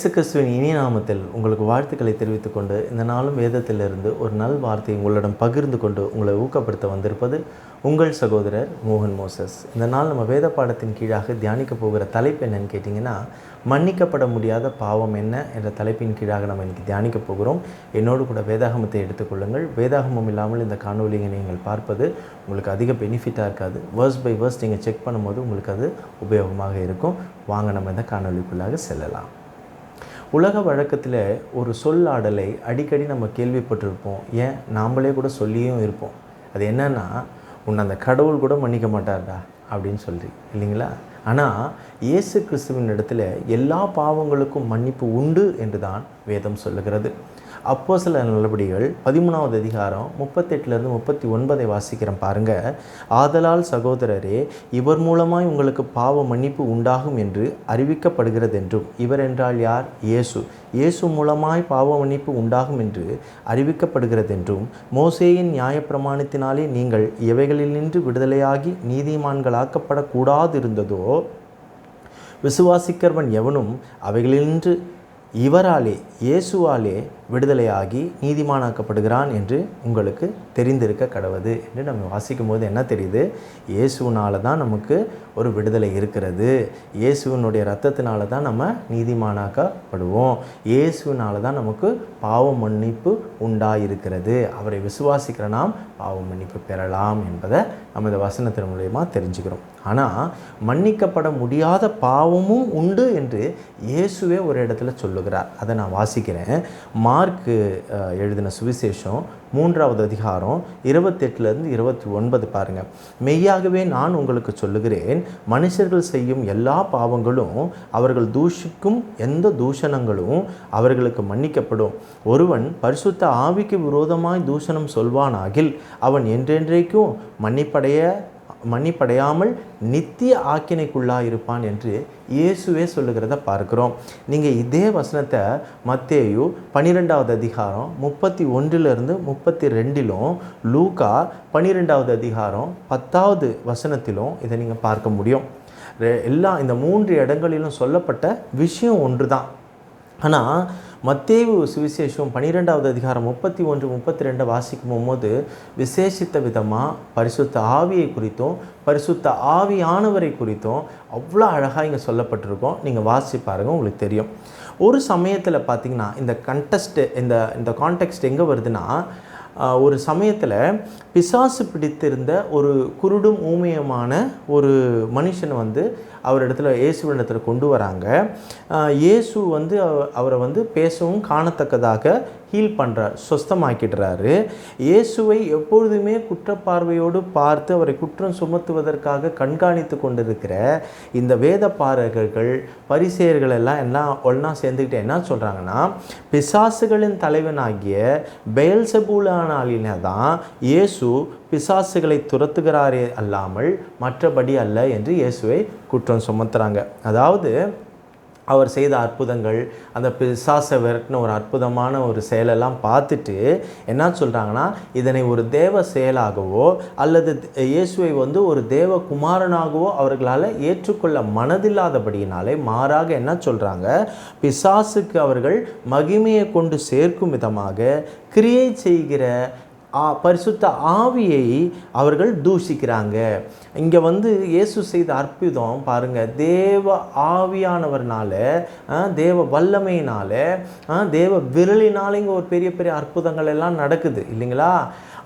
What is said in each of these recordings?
இயேசு கிறிஸ்துவின் இனிய நாமத்தில் உங்களுக்கு வாழ்த்துக்களை தெரிவித்துக் கொண்டு இந்த நாளும் வேதத்திலிருந்து ஒரு நல் வார்த்தையை உங்களிடம் பகிர்ந்து கொண்டு உங்களை ஊக்கப்படுத்த வந்திருப்பது உங்கள் சகோதரர் மோகன் மோசஸ். இந்த நாள் நம்ம வேத பாடத்தின் கீழாக தியானிக்க போகிற தலைப்பு என்னன்னு கேட்டிங்கன்னா மன்னிக்கப்பட முடியாத பாவம் என்ன என்ற தலைப்பின் கீழாக நம்ம இன்றைக்கி தியானிக்க போகிறோம். என்னோடு கூட வேதாகமத்தை எடுத்துக்கொள்ளுங்கள் வேதாகமம் இல்லாமல் இந்த காணொலியை நீங்கள் பார்ப்பது உங்களுக்கு அதிக பெனிஃபிட்டாக இருக்காது. வேர்ஸ் பை வேர்ஸ் நீங்கள் செக் பண்ணும்போது உங்களுக்கு அது உபயோகமாக இருக்கும். வாங்க நம்ம இந்த காணொலிக்குள்ளாக செல்லலாம். உலக வழக்கத்தில் ஒரு சொல்லாடலை அடிக்கடி நம்ம கேள்விப்பட்டிருப்போம். ஏன்? நாம்மளே கூட சொல்லியும் இருப்போம். அது என்னன்னா உன்னை அந்த கடவுள் கூட மன்னிக்க மாட்டார்டா அப்படின்னு சொல்லி இல்லைங்களா? ஆனால் இயேசு கிறிஸ்துவின் இடத்துல எல்லா பாவங்களுக்கும் மன்னிப்பு உண்டு என்று தான் வேதம் சொல்லுகிறது. அப்போ சில நல்லபடிகள் பதிமூணாவது அதிகாரம் முப்பத்தெட்டுலேருந்து முப்பத்தி ஒன்பதை வாசிக்கிறேன் பாருங்க. ஆதலால் சகோதரரே இவர் மூலமாய் உங்களுக்கு பாவ மன்னிப்பு உண்டாகும் என்று அறிவிக்கப்படுகிறது என்றும் இவர் என்றால் யார்? இயேசு. இயேசு மூலமாய் பாவ மன்னிப்பு உண்டாகும் என்று அறிவிக்கப்படுகிறது என்றும் மோசேயின் நியாயப்பிரமாணத்தினாலே நீங்கள் எவைகளினின்று விடுதலையாகி நீதிமான்களாக்கப்படக்கூடாதிருந்ததோ விசுவாசிக்கிறவன் எவனும் அவைகளின்று இவராலே இயேசுவாலே விடுதலையாகி நீதிமானாக்கப்படுகிறான் என்று உங்களுக்கு தெரிந்திருக்க கடவுது என்று நம்ம வாசிக்கும் போது என்ன தெரியுது? இயேசுவினால தான் நமக்கு ஒரு விடுதலை இருக்கிறது. இயேசுவினுடைய ரத்தத்தினால தான் நம்ம நீதிமானாக்கப்படுவோம். இயேசுனால தான் நமக்கு பாவ மன்னிப்பு உண்டாயிருக்கிறது. அவரை விசுவாசிக்கிற நாம் பாவ மன்னிப்பு பெறலாம் என்பதை நம்ம இந்த வசனத்தின் மூலயமா தெரிஞ்சுக்கிறோம். ஆனால் மன்னிக்கப்பட முடியாத பாவமும் உண்டு என்று இயேசுவே ஒரு இடத்துல சொல்லுகிறார். அதை நான் வாசிக்கிறேன். மார்க்கு எழுதின சுவிசேஷம் மூன்றாவது அதிகாரம் இருபத்தெட்டுலேருந்து இருபத்தி ஒன்பது பாருங்கள் மெய்யாகவே நான் உங்களுக்கு சொல்லுகிறேன் மனுஷர்கள் செய்யும் எல்லா பாவங்களும் அவர்கள் தூஷிக்கும் எந்த தூஷணங்களும் அவர்களுக்கு மன்னிக்கப்படும். ஒருவன் பரிசுத்த ஆவிக்கு விரோதமாய் தூஷணம் சொல்வானாகில் அவன் என்றென்றைக்கும் மன்னிப்படைய மன்னிப்படையாமல் நித்திய ஆக்கினைக்குள்ளாக இருப்பான் என்று இயேசுவே சொல்லுகிறத பார்க்குறோம். நீங்கள் இதே வசனத்தை மத்தேயு பன்னிரெண்டாவது அதிகாரம் முப்பத்தி ஒன்றிலிருந்து முப்பத்தி ரெண்டிலும் லூக்கா பன்னிரெண்டாவது அதிகாரம் பத்தாவது வசனத்திலும் இதை நீங்கள் பார்க்க முடியும். எல்லா இந்த மூன்று இடங்களிலும் சொல்லப்பட்ட விஷயம் ஒன்று தான் ஆனால் மத்தேவு சுவிசேஷம் பன்னிரெண்டாவது அதிகாரம் முப்பத்தி ஒன்று முப்பத்தி ரெண்டை வாசிக்கும் போது விசேஷித்த விதமாக பரிசுத்த ஆவியை குறித்தும் பரிசுத்த ஆவியானவரை குறித்தும் அவ்வளோ அழகாக இங்கே சொல்லப்பட்டிருக்கோம். நீங்கள் வாசி பாருங்கள் உங்களுக்கு தெரியும். ஒரு சமயத்தில் பார்த்தீங்கன்னா இந்த கண்டஸ்ட்டு இந்த இந்த கான்டெக்ஸ்ட் எங்கே வருதுன்னா ஒரு சமயத்தில் பிசாசு பிடித்திருந்த ஒரு குருடும் ஊமையமான ஒரு மனுஷன் வந்து அவர் இடத்துல இயேசு இடத்துல கொண்டு வராங்க இயேசு வந்து அவரை வந்து பேசவும் காணத்தக்கதாக ஹீல் பண்ணுறார் சொஸ்தமாக்கிடுறாரு. இயேசுவை எப்பொழுதுமே குற்றப்பார்வையோடு பார்த்து அவரை குற்றம் சுமத்துவதற்காக கண்காணித்து கொண்டிருக்கிற இந்த வேத பாரகர்கள் பரிசெயர்கள் எல்லாம் என்ன ஒன்றா சேர்ந்துக்கிட்டு என்ன சொல்கிறாங்கன்னா பிசாசுகளின் தலைவனாகிய பெயல்சபூலானாலின தான் இயேசு பிசாசுகளை துரத்துகிறாரே அல்லாமல் மற்றபடி அல்ல என்று இயேசுவை குற்றம் சுமத்துறாங்க. அதாவது அவர் செய்த அற்புதங்கள் அந்த பிசாசை விரட்டின ஒரு அற்புதமான ஒரு செயலெல்லாம் பார்த்துட்டு என்ன சொல்கிறாங்கன்னா இதனை ஒரு தேவ செயலாகவோ அல்லது இயேசுவை வந்து ஒரு தேவ குமாரனாகவோ அவர்களால் ஏற்றுக்கொள்ள மனதில்லாதபடியினாலே மாறாக என்ன சொல்கிறாங்க பிசாசுக்கு அவர்கள் மகிமையை கொண்டு சேர்க்கும் விதமாக கிரியை செய்கிற பரிசுத்த ஆவியை அவர்கள் தூஷிக்கிறாங்க. இங்கே வந்து இயேசு செய்த அற்புதம் பாருங்க. தேவ ஆவியானவர்னால தேவ வல்லமையினால தேவ விரலினால இங்கே ஒரு பெரிய பெரிய அற்புதங்கள் எல்லாம் நடக்குது. இல்லைங்களா?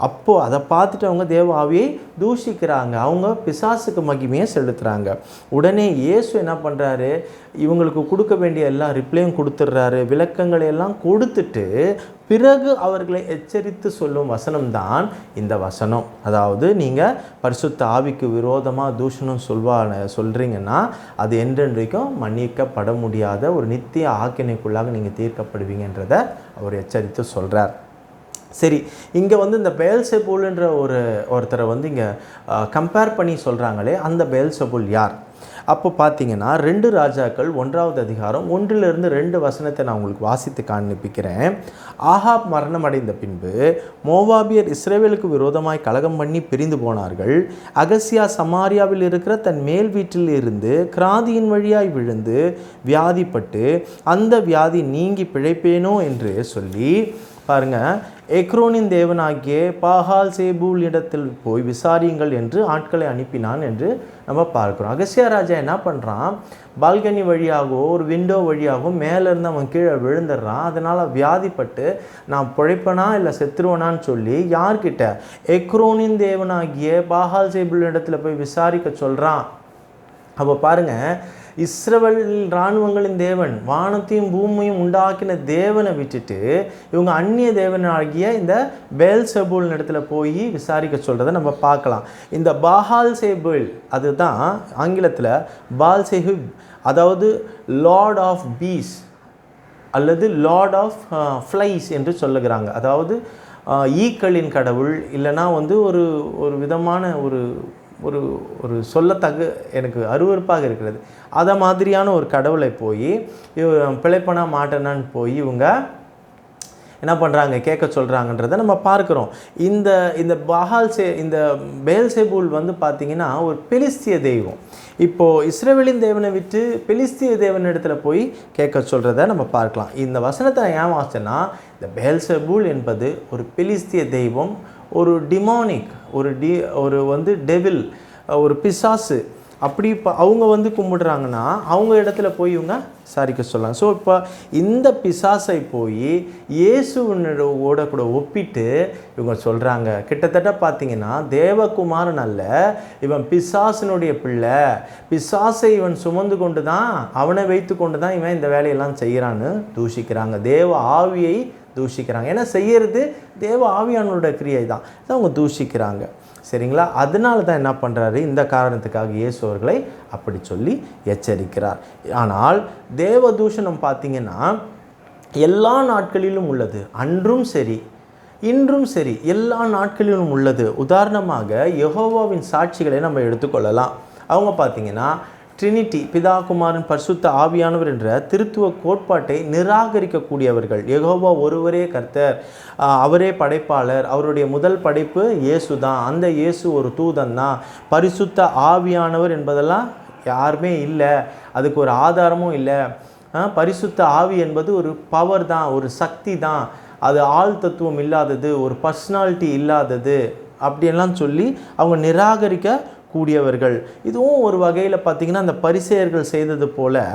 அப்போது அதை பார்த்துட்டு அவங்க தேவ ஆவியை தூஷிக்கிறாங்க. அவங்க பிசாசுக்கு மகிமையை செலுத்துகிறாங்க உடனே இயேசு என்ன பண்ணுறாரு இவங்களுக்கு கொடுக்க வேண்டிய எல்லா ரிப்ளையும் கொடுத்துட்றாரு. விளக்கங்களை எல்லாம் கொடுத்துட்டு பிறகு அவர்களை எச்சரித்து சொல்லும் வசனம்தான் இந்த வசனம். அதாவது நீங்கள் பரிசுத்த ஆவிக்கு விரோதமாக தூஷணம் சொல்வா சொல்கிறீங்கன்னா அது என்றென்றைக்கும் மன்னிக்கப்பட முடியாத ஒரு நித்திய ஆக்கினைக்குள்ளாக நீங்கள் தீர்க்கப்படுவீங்கன்றதை அவர் எச்சரித்து சொல்கிறார் சரி இங்கே வந்து இந்த பெயல்செபூல்ன்ற ஒரு ஒருத்தரை வந்து இங்கே கம்பேர் பண்ணி சொல்கிறாங்களே அந்த பெயல்செபூல் யார்? அப்போ பார்த்தீங்கன்னா ரெண்டு ராஜாக்கள் ஒன்றாவது அதிகாரம் ஒன்றிலிருந்து ரெண்டு வசனத்தை நான் உங்களுக்கு வாசித்து காண்பிக்கிறேன். ஆஹாப் மரணமடைந்த பின்பு மோவாபியர் இஸ்ரேவேலுக்கு விரோதமாய் கலகம் பண்ணி பிரிந்து போனார்கள். அகசியா சமாரியாவில் இருக்கிற தன் மேல் வீட்டில் இருந்து கிராதியின் வழியாய் விழுந்து வியாதிப்பட்டு அந்த வியாதி நீங்கி பிழைப்பேனோ என்று சொல்லி பாருங்கள் எக்ரோனின் தேவனாகிய பாகால் சேபூல் இடத்தில் போய் விசாரியுங்கள் என்று ஆட்களை அனுப்பினான் என்று நம்ம பார்க்குறோம். அகசியா ராஜா என்ன பண்ணுறான் பால்கனி வழியாகவோ ஒரு விண்டோ வழியாகவோ மேலேருந்து அவன் கீழே விழுந்துடுறான். அதனால் வியாதிப்பட்டு நான் பிழைப்பனா இல்லை செத்துருவனான்னு சொல்லி யார்கிட்ட? எக்ரோனின் தேவனாகிய பாகால் சேபுல் இடத்துல போய் விசாரிக்க சொல்கிறான் அப்போ பாருங்கள் இஸ்ரவேல் இராணுவங்களின் தேவன் வானத்தையும் பூமியும் உண்டாக்கின தேவனை விட்டுட்டு இவங்க அந்நிய தேவனாகிய இந்த பேல் செபுல் இடத்துல போய் விசாரிக்க சொல்கிறத நம்ம பார்க்கலாம். இந்த பாஹால் சேபுல் அதுதான் ஆங்கிலத்தில் பால் செஹிப் அதாவது லார்ட் ஆஃப் பீஸ் அல்லது லார்ட் ஆஃப் ஃப்ளைஸ் என்று சொல்லுகிறாங்க. அதாவது ஈக்களின் கடவுள் இல்லைன்னா வந்து ஒரு ஒரு விதமான ஒரு ஒரு ஒரு சொல்லத்தகு எனக்கு அருவருப்பாக இருக்கிறது. அதை மாதிரியான ஒரு கடவுளை போய் பிழைப்பனா மாட்டேனான்னு போய் இவங்க என்ன பண்ணுறாங்க கேட்க சொல்கிறாங்கன்றதை நம்ம பார்க்குறோம். இந்த இந்த பஹால் சே இந்த பேல்சேபூல் வந்து பார்த்திங்கன்னா ஒரு பெலிஸ்திய தெய்வம். இப்போது இஸ்ரேவேலின் தேவனை விட்டு பெலிஸ்திய தேவன் இடத்துல போய் கேட்க சொல்கிறத நம்ம பார்க்கலாம். இந்த வசனத்தை ஏன் வாசிச்சேன்னா இந்த பேல்சேபூல் என்பது ஒரு பெலிஸ்திய தெய்வம் ஒரு டிமானிக் ஒரு டி ஒரு வந்து டெவில் ஒரு பிசாசு. அப்படி இப்போ அவங்க வந்து கும்பிடுறாங்கன்னா அவங்க இடத்துல போய் இவங்க சாரிக்க சொல்லலாம். ஸோ இப்போ இந்த பிசாசை போய் இயேசுவோட கூட ஒப்பிட்டு இவங்க சொல்கிறாங்க கிட்டத்தட்ட பார்த்தீங்கன்னா தேவகுமாரன் அல்ல இவன் பிசாசினுடைய பிள்ளை. பிசாசை இவன் சுமந்து கொண்டு தான் அவனை வைத்து கொண்டு தான் இவன் இந்த வேலையெல்லாம் செய்கிறான்னு தூஷிக்கிறாங்க. தேவ ஆவியை தூஷிக்கிறாங்க. ஏன்னா செய்கிறது தேவ ஆவியானோட கிரியை தான் அவங்க தூஷிக்கிறாங்க. சரிங்களா? அதனால தான் என்ன பண்ணுறாரு இந்த காரணத்துக்காக இயேசு அவர்களை அப்படி சொல்லி எச்சரிக்கிறார். ஆனால் தேவ தூஷணம் பார்த்தீங்கன்னா எல்லா நாட்களிலும் உள்ளது. அன்றும் சரி இன்றும் சரி எல்லா நாட்களிலும் உள்ளது. உதாரணமாக யெகோவாவின் சாட்சிகளை நம்ம எடுத்துக்கொள்ளலாம். அவங்க பார்த்திங்கன்னா ட்ரினிட்டி பிதா குமாரன் பரிசுத்த ஆவியானவர் என்ற திருத்துவ கோட்பாட்டை நிராகரிக்கக்கூடியவர்கள். யெகோவா ஒருவரே கர்த்தர். அவரே படைப்பாளர். அவருடைய முதல் படைப்பு இயேசு தான் அந்த இயேசு ஒரு தூதன் தான் பரிசுத்த ஆவியானவர் என்பதெல்லாம் யாருமே இல்லை. அதுக்கு ஒரு ஆதாரமும் இல்லை. பரிசுத்த ஆவி என்பது ஒரு பவர் தான் ஒரு சக்தி தான். அது ஆள் தத்துவம் இல்லாதது ஒரு பர்சனாலிட்டி இல்லாதது அப்படியெல்லாம் சொல்லி அவங்க நிராகரிக்க கூடியவர்கள். இதுவும் ஒரு வகையில் பார்த்திங்கன்னா அந்த பரிசெயர்கள் செய்தது போல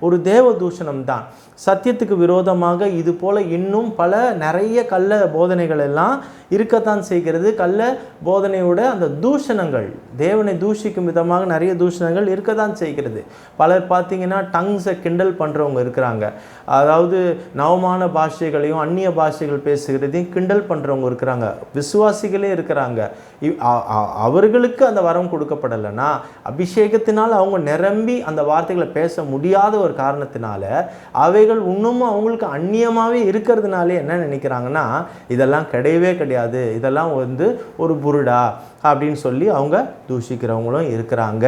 ஒரு தேவ தூஷணம் தான் சத்தியத்துக்கு விரோதமாக இது போல் இன்னும் பல நிறைய கள்ள போதனைகள் எல்லாம் இருக்கத்தான் செய்கிறது. கள்ள போதனையோட அந்த தூஷணங்கள் தேவனை தூஷிக்கும் விதமாக நிறைய தூஷணங்கள் இருக்கத்தான் செய்கிறது. பலர் பார்த்திங்கன்னா டங்ஸை கிண்டல் பண்ணுறவங்க இருக்கிறாங்க. அதாவது நவமான பாஷைகளையும் அந்நிய பாஷைகள் பேசுகிறதையும் கிண்டல் பண்ணுறவங்க இருக்கிறாங்க. விசுவாசிகளே இருக்கிறாங்க. இவ்- அ- அவர்களுக்கு அந்த வரம் கொடுக்கப்படலைன்னா அபிஷேகத்தினால் அவங்க நிரம்பி அந்த வார்த்தைகளை பேச முடியாத ஒரு காரணத்தினால அவைகள் இன்னமும் அவங்களுக்கு அந்நியமாகவே இருக்கிறதுனாலே என்ன நினைக்கிறாங்கன்னா இதெல்லாம் கிடையவே கிடையாது இதெல்லாம் வந்து ஒரு புருடா அப்படின்னு சொல்லி அவங்க தூஷிக்கிறவங்களும் இருக்கிறாங்க.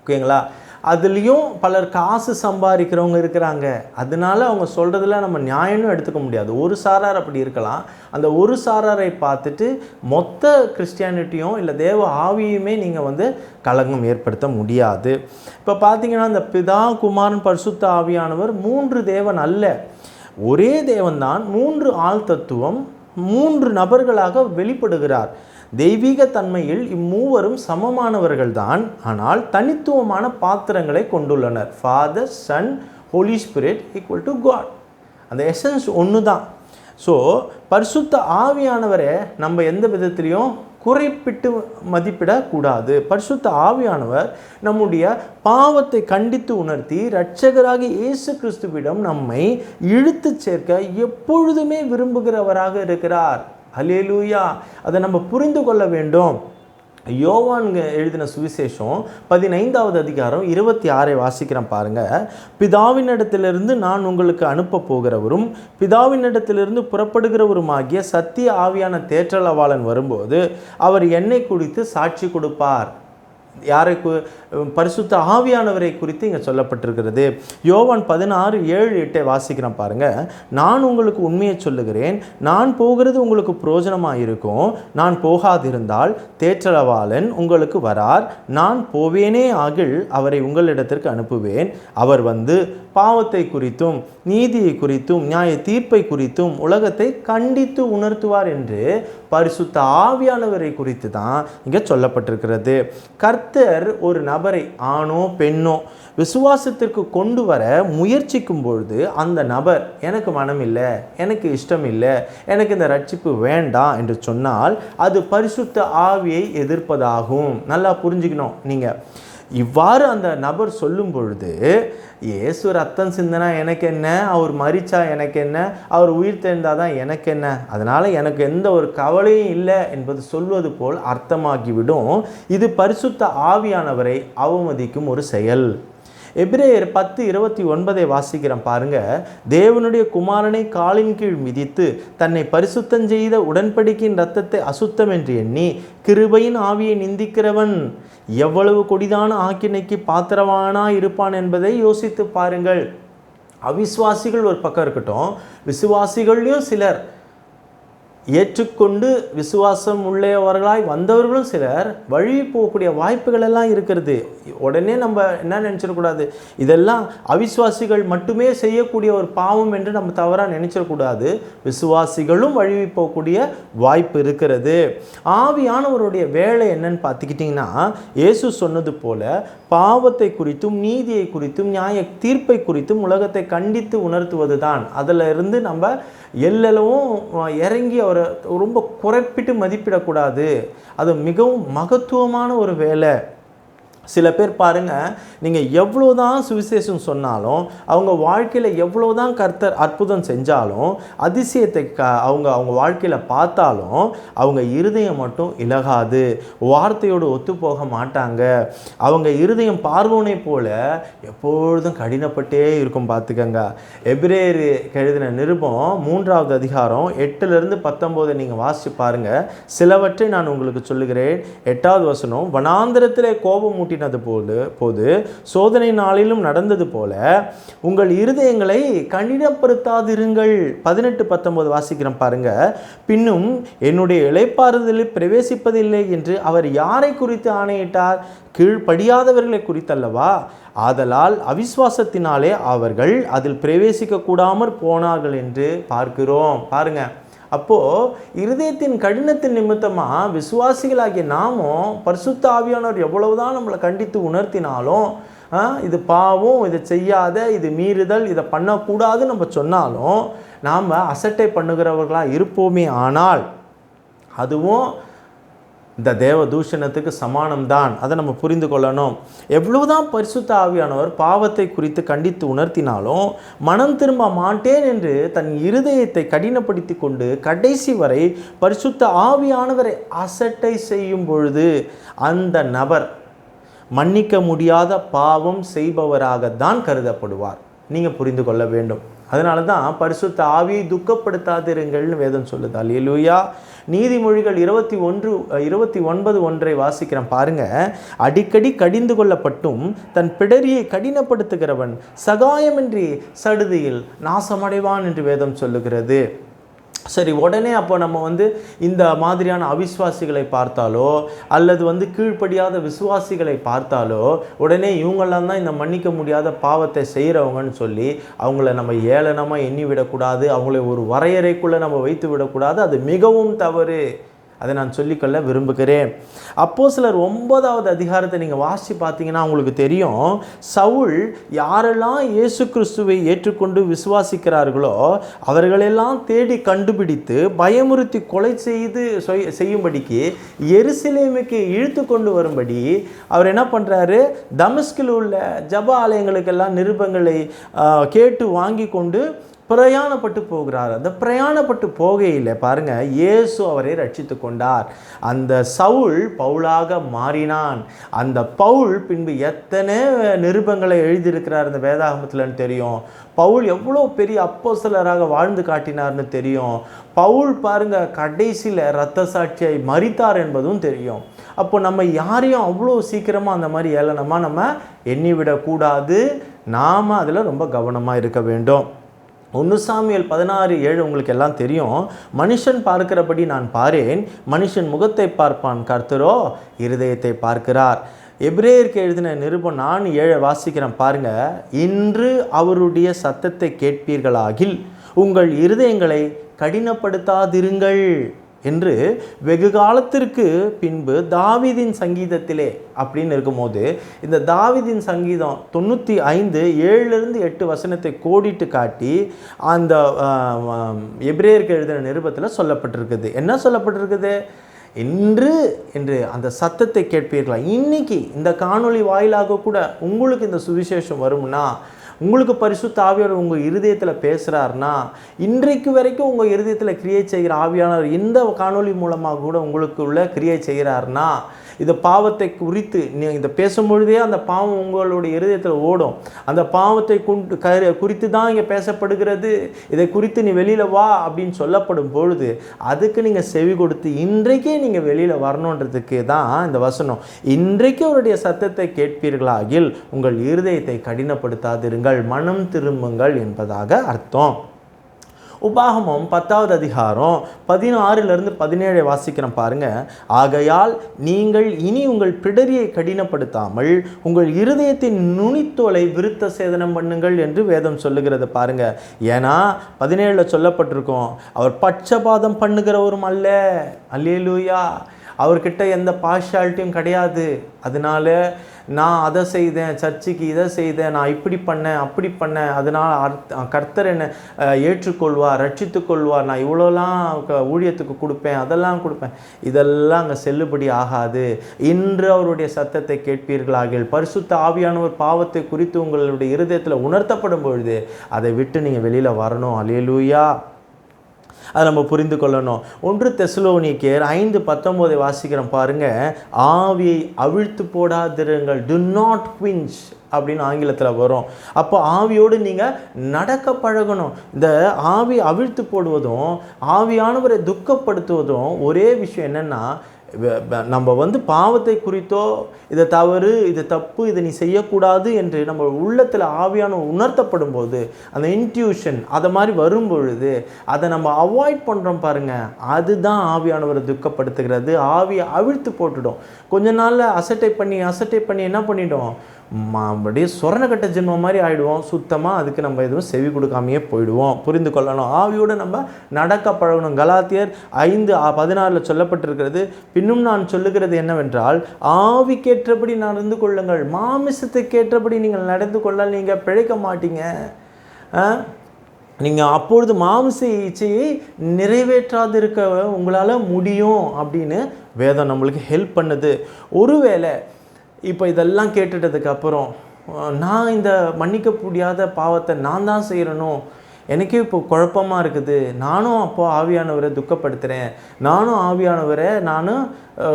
ஓகேங்களா? அதுலேயும் பலர் காசு சம்பாதிக்கிறவங்க இருக்கிறாங்க. அதனால அவங்க சொல்கிறதுல நம்ம நியாயம்னு எடுத்துக்க முடியாது. ஒரு சாரார் அப்படி இருக்கலாம். அந்த ஒரு சாராரை பார்த்துட்டு மொத்த கிறிஸ்டியானிட்டியும் இல்லை தேவ ஆவியுமே நீங்கள் வந்து கலங்கம் ஏற்படுத்த முடியாது. இப்போ பார்த்தீங்கன்னா இந்த பிதா குமாரன் பரிசுத்த ஆவியானவர் மூன்று தேவன் அல்ல. ஒரே தேவன்தான். மூன்று ஆள் தத்துவம் மூன்று நபர்களாக வெளிப்படுகிறார். தெய்வீக தன்மையில் இம்மூவரும் சமமானவர்கள்தான். ஆனால் தனித்துவமான பாத்திரங்களை கொண்டுள்ளனர். Father Son Holy Spirit equal to God அந்த எசன்ஸ் ஒன்று தான் ஸோ பரிசுத்த ஆவியானவரை நம்ம எந்த விதத்திலையும் குறைப்பிட்டு மதிப்பிடக்கூடாது. பரிசுத்த ஆவியானவர் நம்முடைய பாவத்தை கண்டித்து உணர்த்தி இரட்சகராகிய இயேசு கிறிஸ்துவிடம் நம்மை இழுத்துச் சேர்க்க எப்பொழுதுமே விரும்புகிறவராக இருக்கிறார். ஹலேலூயா அதை நம்ம புரிந்து கொள்ள வேண்டும். யோவான்க எழுதின சுவிசேஷம் பதினைந்தாவது அதிகாரம் இருபத்தி ஆறை வாசிக்கிறேன் பாருங்க. பிதாவினிடத்திலிருந்து நான் உங்களுக்கு அனுப்ப போகிறவரும் பிதாவினிடத்திலிருந்து புறப்படுகிறவருமாகிய சத்திய ஆவியான தேற்றளவாளன் வரும்போது அவர் என்னை குறித்து சாட்சி கொடுப்பார். யாரை கு- பரிசுத்த ஆவியானவரை குறித்து இங்கே சொல்லப்பட்டிருக்கிறது. யோவான் பதினாறு ஏழு எட்டை வாசிக்கிறேன் பாருங்க. நான் உங்களுக்கு உண்மையை சொல்லுகிறேன். நான் போகிறது உங்களுக்கு பிரயோஜனமாக இருக்கும். நான் போகாதிருந்தால் தேற்றளவாளன் உங்களுக்கு வரார். நான் போவேனே ஆகில் அவரை உங்களிடத்திற்கு அனுப்புவேன். அவர் வந்து பாவத்தை குறித்தும் நீதியை குறித்தும் நியாய தீர்ப்பை குறித்தும் உலகத்தை கண்டித்து உணர்த்துவார் என்று பரிசுத்த ஆவியானவரை குறித்து தான் இங்கே சொல்லப்பட்டிருக்கிறது. கர்த்தர் ஒரு நபரை ஆணோ பெண்ணோ விசுவாசத்திற்கு கொண்டு வர முயற்சிக்கும் பொழுது அந்த நபர் எனக்கு மனம் இல்லை எனக்கு இஷ்டம் இல்லை எனக்கு இந்த ரட்சிப்பு வேண்டாம் என்று சொன்னால் அது பரிசுத்த ஆவியை எதிர்ப்பதாகும். நல்லா புரிஞ்சுக்கணும் நீங்கள் இவ்வாறு அந்த நபர் சொல்லும் பொழுது இயேசு ரத்தம் சிந்தினா எனக்கு என்ன அவர் மறிச்சா எனக்கு என்ன அவர் உயிர் தெரிந்தால் தான் எனக்கு என்ன அதனால் எனக்கு எந்த ஒரு கவலையும் இல்லை என்பது சொல்வது போல் அர்த்தமாகிவிடும். இது பரிசுத்த ஆவியானவரை அவமதிக்கும் ஒரு செயல். எபிரேயர் பத்து இருபத்தி ஒன்பதை வாசிக்கிறோம் பாருங்க. தேவனுடைய குமாரனை காலின் கீழ் மிதித்து தன்னை பரிசுத்தம் செய்த உடன்படிக்கையின் ரத்தத்தை அசுத்தம் என்று எண்ணி கிருபையின் ஆவியை நிந்திக்கிறவன் எவ்வளவு கொடிதான ஆக்கினைக்கு பாத்திரவானா இருப்பான் என்பதை யோசித்து பாருங்கள். அவிசுவாசிகள் ஒரு பக்கம் இருக்கட்டும் விசுவாசிகள்லையும் சிலர் ஏற்றுக்கொண்டு விசுவாசம் உள்ளவர்களாய் வந்தவர்களும் சிலர் வழி போகக்கூடிய வாய்ப்புகள் எல்லாம் இருக்கிறது. உடனே நம்ம என்ன நினச்சிடக்கூடாது இதெல்லாம் அவிசுவாசிகள் மட்டுமே செய்யக்கூடிய ஒரு பாவம் என்று நம்ம தவறாக நினச்சிடக்கூடாது விசுவாசிகளும் வழி போகக்கூடிய வாய்ப்பு இருக்கிறது. ஆவியானவருடைய வேலை என்னன்னு பார்த்துக்கிட்டிங்கன்னா இயேசு சொன்னது போல பாவத்தை குறித்தும் நீதியை குறித்தும் நியாய தீர்ப்பை குறித்தும் உலகத்தை கண்டித்து உணர்த்துவது தான் அதில் இருந்து நம்ம எல்லவும் இறங்கி அவர் ரொம்ப குறைப்பிட்டு மதிப்பிடக்கூடாது. அது மிகவும் மகத்துவமான ஒரு வேலை. சில பேர் பாருங்கள் நீங்கள் எவ்வளோ தான் சுவிசேஷம் சொன்னாலும் அவங்க வாழ்க்கையில் எவ்வளோ தான் கர்த்தர் அற்புதம் செஞ்சாலும் அதிசயத்தை க அவங்க அவங்க வாழ்க்கையில் பார்த்தாலும் அவங்க இருதயம் மட்டும் இலகாது. வார்த்தையோடு ஒத்து போக மாட்டாங்க. அவங்க இருதயம் பார்வோனை போல எப்பொழுதும் கடினப்பட்டே இருக்கும் பார்த்துக்கங்க. எபிரேயரு எழுதின நிருபம் மூன்றாவது அதிகாரம் எட்டுலேருந்து பத்தொம்போது நீங்கள் வாசித்து பாருங்கள் சிலவற்றை நான் உங்களுக்கு சொல்லுகிறேன். எட்டாவது வசனம் வனாந்திரத்தில் கோபம் மூட்டினது போது போது சோதனை நாளிலும் நடந்தது போல உங்கள் இருதயங்களை கடினப்படுத்தாதிருங்கள். பதினெட்டு பத்தொன்பது வாசிக்கிறோம் பாருங்க. பின்னும் என்னுடைய இழைப்பாறுதலில் பிரவேசிப்பதில்லை என்று அவர் யாரை குறித்து ஆணையிட்டார்? கீழ்ப்படியாதவர்களை குறித்தல்லவா? ஆதலால் அவிஸ்வாசத்தினாலே அவர்கள் அதில் பிரவேசிக்க கூடாமற் போனார்கள் என்று பார்க்கிறோம். பாருங்க. அப்போது இருதயத்தின் கடினத்தின் நிமித்தமாக விசுவாசிகளாகிய நாமும் பரிசுத்த ஆவியானவர் எவ்வளவுதான் நம்மளை கண்டித்து உணர்த்தினாலும் இது பாவம் இதை செய்யாத இது மீறுதல் இதை பண்ணக்கூடாதுன்னு நம்ம சொன்னாலும் நாம் அசட்டை பண்ணுகிறவர்களாக இருப்போமே ஆனால் அதுவும் இந்த தேவ தூஷணத்துக்கு சமானம்தான். அதை நம்ம புரிந்து கொள்ளணும். எவ்வளவுதான் பரிசுத்த ஆவியானவர் பாவத்தை குறித்து கண்டித்து உணர்த்தினாலும் மனம் திரும்ப மாட்டேன் என்று தன் இருதயத்தை கடினப்படுத்தி கொண்டு கடைசி வரை பரிசுத்த ஆவியானவரை அசட்டை செய்யும் பொழுது அந்த நபர் மன்னிக்க முடியாத பாவம் செய்பவராகத்தான் கருதப்படுவார். நீங்கள் புரிந்து கொள்ள வேண்டும். அதனால தான் பரிசுத்த ஆவியை துக்கப்படுத்தாதிருங்கள்னு வேதம் சொல்லுது. அல்லா நீதிமொழிகள் இருபத்தி ஒன்று இருபத்தி ஒன்பது ஒன்றை வாசிக்கிறேன் பாருங்க. அடிக்கடி கடிந்து கொள்ளப்பட்டும் தன் பிடரியை கடினப்படுத்துகிறவன் சகாயமின்றி சடுதியில் நாசமடைவான் என்று வேதம் சொல்லுகிறது. சரி உடனே அப்போ நம்ம வந்து இந்த மாதிரியான அவிஸ்வாசிகளை பார்த்தாலோ அல்லது வந்து கீழ்ப்படியாத விசுவாசிகளை பார்த்தாலோ உடனே இவங்கெல்லாம் தான் இந்த மன்னிக்க முடியாத பாவத்தை செய்கிறவங்கன்னு சொல்லி அவங்கள நம்ம ஏளனமாக எண்ணி விடக்கூடாது அவங்கள ஒரு வரையறைக்குள்ளே நம்ம வைத்து விடக்கூடாது அது மிகவும் தவறு. அதை நான் சொல்லிக்கொள்ள விரும்புகிறேன். அப்போ சிலர் ஒன்பதாவது அதிகாரத்தை நீங்கள் வாசி பார்த்தீங்கன்னா உங்களுக்கு தெரியும். சவுல் யாரெல்லாம் இயேசு கிறிஸ்துவை ஏற்றுக்கொண்டு விசுவாசிக்கிறார்களோ அவர்களெல்லாம் தேடி கண்டுபிடித்து பயமுறுத்தி கொலை செய்து செய்யும்படிக்கு எருசலேமுக்கு இழுத்து கொண்டு வரும்படி அவர் என்ன பண்ணுறாரு தமஸ்கில் உள்ள ஜப ஆலயங்களுக்கெல்லாம் நிருபங்களை கேட்டு வாங்கி கொண்டு பிரயாணப்பட்டு போகிறார். அந்த பிரயாணப்பட்டு போகையில் பாருங்கள் இயேசு அவரை ரட்சித்து கொண்டார். அந்த சவுல் பவுலாக மாறினான். அந்த பவுல் பின்பு எத்தனை நிருபங்களை எழுதியிருக்கிறார் அந்த வேதாகமத்தில்னு தெரியும். பவுல் எவ்வளோ பெரிய அப்போசலராக வாழ்ந்து காட்டினார்னு தெரியும். பவுல் பாருங்க கடைசியில் இரத்த சாட்சியை மறித்தார் என்பதும் தெரியும். அப்போ நம்ம யாரையும் அவ்வளோ சீக்கிரமாக அந்த மாதிரி ஏளனமாக நம்ம எண்ணி விடக்கூடாது நாம் அதில் ரொம்ப கவனமாக இருக்க வேண்டும். ஒன்று சாமியல் பதினாறு ஏழு உங்களுக்கு எல்லாம் தெரியும். மனுஷன் பார்க்கிறபடி நான் பாரேன். மனுஷன் முகத்தை பார்ப்பான் கர்த்தரோ இருதயத்தை பார்க்கிறார். எப்ரேயருக்கு எழுதின நிருபம் நான் ஏழை வாசிக்கிறேன் பாருங்க. இன்று அவருடைய சத்தத்தை கேட்பீர்களாகில் உங்கள் இருதயங்களை கடினப்படுத்தாதிருங்கள். என்று வெகு காலத்திற்கு பின்பு தாவிதின் சங்கீதத்திலே அப்படின்னு இருக்கும்போது இந்த தாவிதின் சங்கீதம் தொண்ணூற்றி ஐந்து ஏழுலேருந்து எட்டு வசனத்தை கோடிட்டு காட்டி அந்த எபிரேயருக்கு எழுதின நிருபத்தில் சொல்லப்பட்டிருக்குது. என்ன சொல்லப்பட்டிருக்குது? இன்று என்று அந்த சத்தத்தை கேட்பீர்களா? இன்னைக்கு இந்த காணொளி வாயிலாக கூட உங்களுக்கு இந்த சுவிசேஷம் வரும்னா உங்களுக்கு பரிசுத்த ஆவியானவர் உங்கள் இருதயத்தில் பேசுகிறாருன்னா இன்றைக்கு வரைக்கும் உங்கள் இருதயத்தில் கிரியேட் செய்கிற ஆவியானவர் இந்த காணொளி மூலமாக கூட உங்களுக்குள்ள கிரியேட் செய்கிறாருன்னா இந்த பாவத்தை குறித்து நீ இதை பேசும்பொழுதே அந்த பாவம் உங்களுடைய இருதயத்தில் ஓடும். அந்த பாவத்தை குண்டு கரு குறித்து தான் இங்கே பேசப்படுகிறது. இதை குறித்து நீ வெளியில் வா அப்படின்னு சொல்லப்படும் பொழுது அதுக்கு நீங்கள் செவி கொடுத்து இன்றைக்கே நீங்கள் வெளியில் வரணுன்றதுக்கு தான் இந்த வசனம். இன்றைக்கு அவருடைய சத்தத்தை கேட்பீர்களாகில் உங்கள் இருதயத்தை கடினப்படுத்தாதிருங்கள் மனம் திரும்புங்கள் என்பதாக அர்த்தம். உபாகமம் பத்தாவது அதிகாரம் பதினாறுலேருந்து பதினேழை வாசிக்கிறோம் பாருங்க. ஆகையால் நீங்கள் இனி உங்கள் பிடரியை கடினப்படுத்தாமல் உங்கள் இருதயத்தின் நுனித்தோலை விருத்த சேதனம் பண்ணுங்கள் என்று வேதம் சொல்லுகிறது பாருங்க. ஏன்னா பதினேழில் சொல்லப்பட்டிருக்கோம் அவர் பட்சபாதம் பண்ணுகிறவரும் அல்ல. அல்லேலூயா. அவர்கிட்ட எந்த பார்ஷாலிட்டியும் கிடையாது. அதனால நான் அதை செய்தேன் சர்ச்சுக்கு இதை செய்தேன் நான் இப்படி பண்ணேன் அப்படி பண்ணேன். அதனால் கர்த்தர் என்னை ஏற்றுக்கொள்வார் ரட்சித்துக்கொள்வார் நான் இவ்வளோலாம் ஊழியத்துக்கு கொடுப்பேன் அதெல்லாம் கொடுப்பேன். இதெல்லாம் அங்கே செல்லுபடி ஆகாது. இன்று அவருடைய சத்தத்தை கேட்பீர்களாகில் பரிசுத்த ஆவியானவர் பாவத்தை குறித்து உங்களுடைய இருதயத்தில் உணர்த்தப்படும் பொழுது அதை விட்டு நீங்கள் வெளியில் வரணும். அலேலூயா அதை நம்ம புரிந்து கொள்ளணும். ஒன்று தெசலோனிக்கேர் ஐந்து பத்தொம்போதை வாசிக்கிறோம் பாருங்கள் ஆவியை அவிழ்த்து போடாதிருங்கள். டு நாட் குவிஞ்ச் அப்படின்னு ஆங்கிலத்தில் வரும். அப்போ ஆவியோடு நீங்கள் நடக்க பழகணும். இந்த ஆவி அவிழ்த்து போடுவதும் ஆவியானவரை துக்கப்படுத்துவதும் ஒரே விஷயம் என்னென்னா நம்ம வந்து பாவத்தை குறித்தோ இதை தவறு இது தப்பு இதை நீ செய்யக்கூடாது என்று நம்ம உள்ளத்தில் ஆவியான உணர்த்தப்படும் போது அந்த இன்ட்யூஷன் அதை மாதிரி வரும் பொழுது அதை நம்ம அவாய்ட் பண்ணுறோம் பாருங்க. அதுதான் ஆவியானவரை துக்கப்படுத்துகிறது. ஆவியை அவிழ்த்து போட்டுடும். கொஞ்ச நாளில் அசட்டை பண்ணி அசட்டை பண்ணி என்ன பண்ணிட்டோம் அப்படியே சொரணக்கட்ட ஜென்மம் மாதிரி ஆகிடுவோம் சுத்தமாக அதுக்கு நம்ம எதுவும் செவி கொடுக்காமையே போயிடுவோம். புரிந்து கொள்ளணும். ஆவியோடு நம்ம நடக்க பழகணும். கலாத்தியர் ஐந்து பதினாறில் சொல்லப்பட்டிருக்கிறது. பின்னும் நான் சொல்லுகிறது என்னவென்றால் ஆவிக்கேற்றபடி நடந்து கொள்ளுங்கள். மாமிசத்துக்கேற்றபடி நீங்கள் நடந்து கொள்ள நீங்கள் பிழைக்க மாட்டீங்க. நீங்கள் அப்பொழுது மாமிச இச்சையை நிறைவேற்றாதிருக்க உங்களால் முடியும் அப்படின்னு வேதம் நம்மளுக்கு ஹெல்ப் பண்ணுது. ஒருவேளை இப்போ இதெல்லாம் கேட்டுட்டதுக்கப்புறம் நான் இந்த மன்னிக்க முடியாத பாவத்தை நான் தான் செய்கிறனும் எனக்கே இப்போ குழப்பமாக இருக்குது. நானும் அப்போது ஆவியானவரை துக்கப்படுத்துகிறேன் நானும் ஆவியானவரை நானும்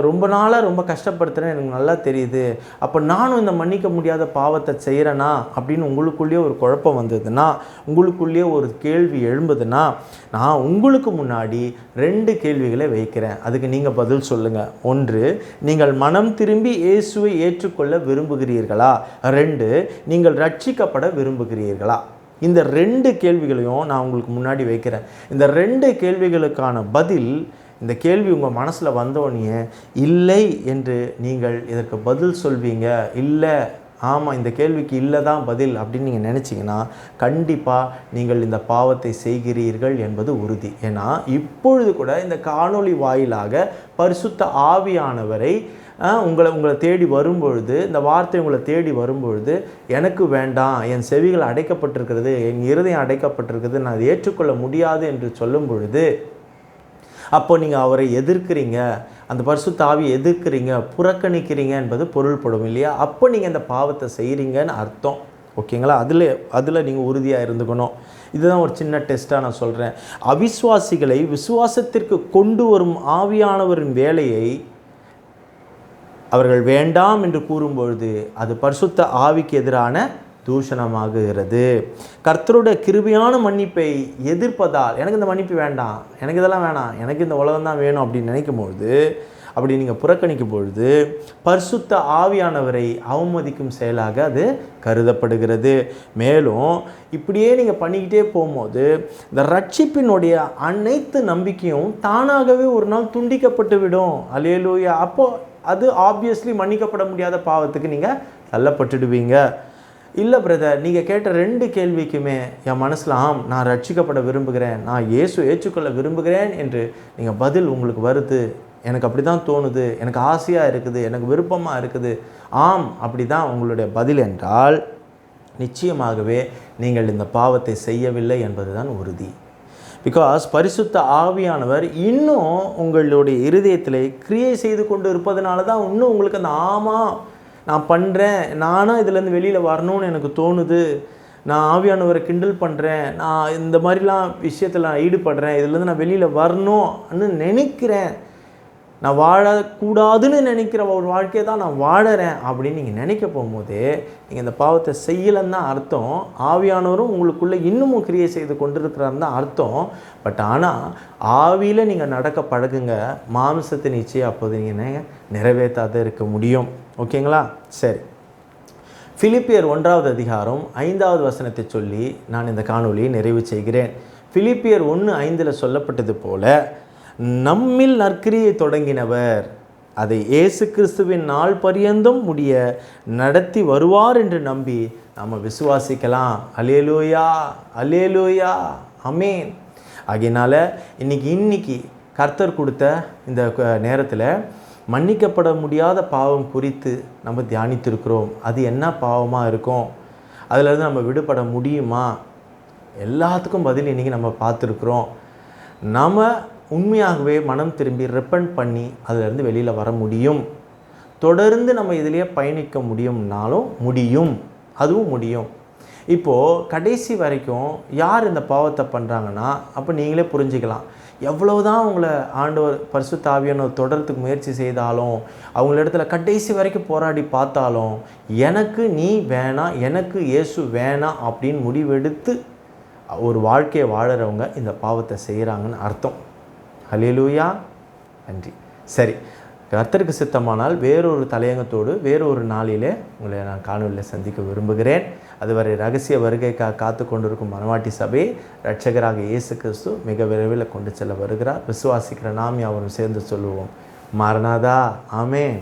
ரொம்ப நாளாக ரொம்ப கஷ்டப்படுத்துகிறேன் எனக்கு நல்லா தெரியுது. அப்போ நானும் இந்த மன்னிக்க முடியாத பாவத்தை செய்கிறேனா அப்படின்னு உங்களுக்குள்ளேயே ஒரு குழப்பம் வந்ததுன்னா உங்களுக்குள்ளேயே ஒரு கேள்வி எழும்புதுன்னா நான் உங்களுக்கு முன்னாடி ரெண்டு கேள்விகளை வைக்கிறேன். அதுக்கு நீங்கள் பதில் சொல்லுங்கள் ஒன்று நீங்கள் மனம் திரும்பி இயேசுவை ஏற்றுக்கொள்ள விரும்புகிறீர்களா? ரெண்டு நீங்கள் ரட்சிக்கப்பட விரும்புகிறீர்களா? இந்த ரெண்டு கேள்விகளையும் நான் உங்களுக்கு முன்னாடி வைக்கிறேன். இந்த ரெண்டு கேள்விகளுக்கான பதில் இந்த கேள்வி உங்கள் மனசில் வந்தோடனே இல்லை என்று நீங்கள் இதற்கு பதில் சொல்வீங்க. இல்லை ஆமாம் இந்த கேள்விக்கு இல்லை தான் பதில் அப்படின்னு நீங்கள் நினச்சிங்கன்னா கண்டிப்பாக நீங்கள் இந்த பாவத்தை செய்கிறீர்கள் என்பது உறுதி. ஏன்னா இப்பொழுது கூட இந்த காணொளி வாயிலாக பரிசுத்த ஆவியானவரை உங்களை உங்களை தேடி வரும்பொழுது இந்த வார்த்தை உங்களை தேடி வரும்பொழுது எனக்கு வேண்டாம் என் செவிகள் அடைக்கப்பட்டிருக்கிறது என் இருதயம் அடைக்கப்பட்டிருக்கிறது நான் அதை ஏற்றுக்கொள்ள முடியாது என்று சொல்லும் பொழுது அப்போ நீங்கள் அவரை எதிர்க்கிறீங்க அந்த பரிசு தாவி எதிர்க்கிறீங்க புறக்கணிக்கிறீங்க என்பது பொருள்படும் இல்லையா? அப்போ நீங்கள் அந்த பாவத்தை செய்கிறீங்கன்னு அர்த்தம். ஓகேங்களா? அதில் அதில் நீங்கள் உறுதியாக இருந்துக்கணும். இதுதான் ஒரு சின்ன டெஸ்ட்டாக நான் சொல்கிறேன் அவிஸ்வாசிகளை விசுவாசத்திற்கு கொண்டு வரும் ஆவியானவரின் வேலையை அவர்கள் வேண்டாம் என்று கூறும்பொழுது அது பரிசுத்த ஆவிக்கு எதிரான தூஷணமாகுகிறது கர்த்தருடைய கிருபியான மன்னிப்பை எதிர்ப்பதால் எனக்கு இந்த மன்னிப்பு வேண்டாம் எனக்கு இதெல்லாம் வேணாம் எனக்கு இந்த உலகம் தான் வேணும் அப்படின்னு நினைக்கும் பொழுது அப்படி நீங்கள் புறக்கணிக்கும் பொழுது பரிசுத்த ஆவியானவரை அவமதிக்கும் செயலாக அது கருதப்படுகிறது. மேலும் இப்படியே நீங்கள் பண்ணிக்கிட்டே போகும்போது இந்த ரட்சிப்பினுடைய அனைத்து நம்பிக்கையும் தானாகவே ஒரு நாள் துண்டிக்கப்பட்டு விடும் அலேலூயா அப்போது அது ஆப்வியஸ்லி மன்னிக்கப்பட முடியாத பாவத்துக்கு நீங்கள் தள்ளப்பட்டுடுவீங்க. இல்லை பிரதர் நீங்கள் கேட்ட ரெண்டு கேள்விக்குமே என் மனசில் ஆம் நான் ரட்சிக்கப்பட விரும்புகிறேன். நான் இயேசு ஏற்றுக்கொள்ள விரும்புகிறேன் என்று நீங்கள் பதில் உங்களுக்கு வருது. எனக்கு அப்படி தான் தோணுது. எனக்கு ஆசையாக இருக்குது. எனக்கு விருப்பமாக இருக்குது. ஆம் அப்படி தான் உங்களுடைய பதில் என்றால் நிச்சயமாகவே நீங்கள் இந்த பாவத்தை செய்யவில்லை என்பதுதான் உறுதி. பிகாஸ் பரிசுத்த ஆவியானவர் இன்னும் உங்களுடைய இருதயத்தில் கிரியை செய்து கொண்டு இருப்பதனால தான் இன்னும் உங்களுக்கு அந்த ஆமாம் நான் பண்ணுறேன் நானும் இதுலேருந்து வெளியில் வரணும்னு எனக்கு தோணுது. நான் ஆவியானவரை கிண்டல் பண்ணுறேன் நான் இந்த மாதிரிலாம் விஷயத்தில் நான் ஈடுபடுறேன். இதுலேருந்து நான் வெளியில் வரணும்னு நினைக்கிறேன். நான் வாழக்கூடாதுன்னு நினைக்கிற ஒரு வாழ்க்கையை தான் நான் வாழறேன் அப்படின்னு நீங்கள் நினைக்க போகும்போது நீங்கள் இந்த பாவத்தை செய்யலைன்னு தான் அர்த்தம். ஆவியானவரும் உங்களுக்குள்ளே இன்னமும் கிரியை செய்து கொண்டிருக்கிறாருன்னு தான் அர்த்தம். பட் ஆனால் ஆவியில் நீங்கள் நடக்க பழகுங்க. மாம்சத்தை நிச்சயம் அப்போது நீங்கள் நிறைவேற்றாத இருக்க முடியும். ஓகேங்களா? சரி. பிலிப்பியர் ஒன்றாவது அதிகாரம் ஐந்தாவது வசனத்தை சொல்லி நான் இந்த காணொலியை நிறைவு செய்கிறேன். பிலிப்பியர் ஒன்று ஐந்தில் சொல்லப்பட்டது போல நம்மில் நற்கிரியை தொடங்கினவர். அதை இயேசு கிறிஸ்துவின் நாள் பரியந்தம் முடிய நடத்தி வருவார் என்று நம்பி நம்ம விசுவாசிக்கலாம். அலேலூயா அலேலூயா அமேன் ஆகையினால் இன்னைக்கு இன்னைக்கு கர்த்தர் கொடுத்த இந்த நேரத்தில் மன்னிக்கப்பட முடியாத பாவம் குறித்து நம்ம தியானித்திருக்கிறோம். அது என்ன பாவமாக இருக்கும்? அதிலிருந்து நம்ம விடுபட முடியுமா? எல்லாத்துக்கும் பதில் இன்றைக்கி நம்ம பார்த்துருக்குறோம். நம்ம உண்மையாகவே மனம் திரும்பி ரிப்பன் பண்ணி அதிலிருந்து வெளியில் வர முடியும். தொடர்ந்து நம்ம இதிலேயே பயணிக்க முடியும்னாலும் முடியும். அதுவும் முடியும். இப்போது கடைசி வரைக்கும் யார் இந்த பாவத்தை பண்ணுறாங்கன்னா அப்போ நீங்களே புரிஞ்சுக்கலாம். எவ்வளவு தான் உங்களை ஆண்டவர் பரிசுத்த ஆவியானவர் தொடரத்துக்கு முயற்சி செய்தாலும் அவங்கள இடத்துல கடைசி வரைக்கும் போராடி பார்த்தாலும் எனக்கு நீ வேணாம் எனக்கு இயேசு வேணாம் அப்படின்னு முடிவெடுத்து ஒரு வாழ்க்கையை வாழறவங்க இந்த பாவத்தை செய்கிறாங்கன்னு அர்த்தம். ஹலிலூயா நன்றி. சரி கர்த்தருக்கு சித்தமானால் வேறொரு தலையங்கத்தோடு வேறொரு நாளிலே உங்களை நான் காணொலியில் சந்திக்க விரும்புகிறேன். அதுவரை ரகசிய வருகைக்காக காத்து கொண்டிருக்கும் மனவாட்டி சபை ரட்சகராக இயேசு கிறிஸ்து மிக விரைவில் கொண்டு செல்ல வருகிறார். விசுவாசிக்கிற நாம் அவரும் சேர்ந்து சொல்லுவோம் மாறனாதா ஆமேன்.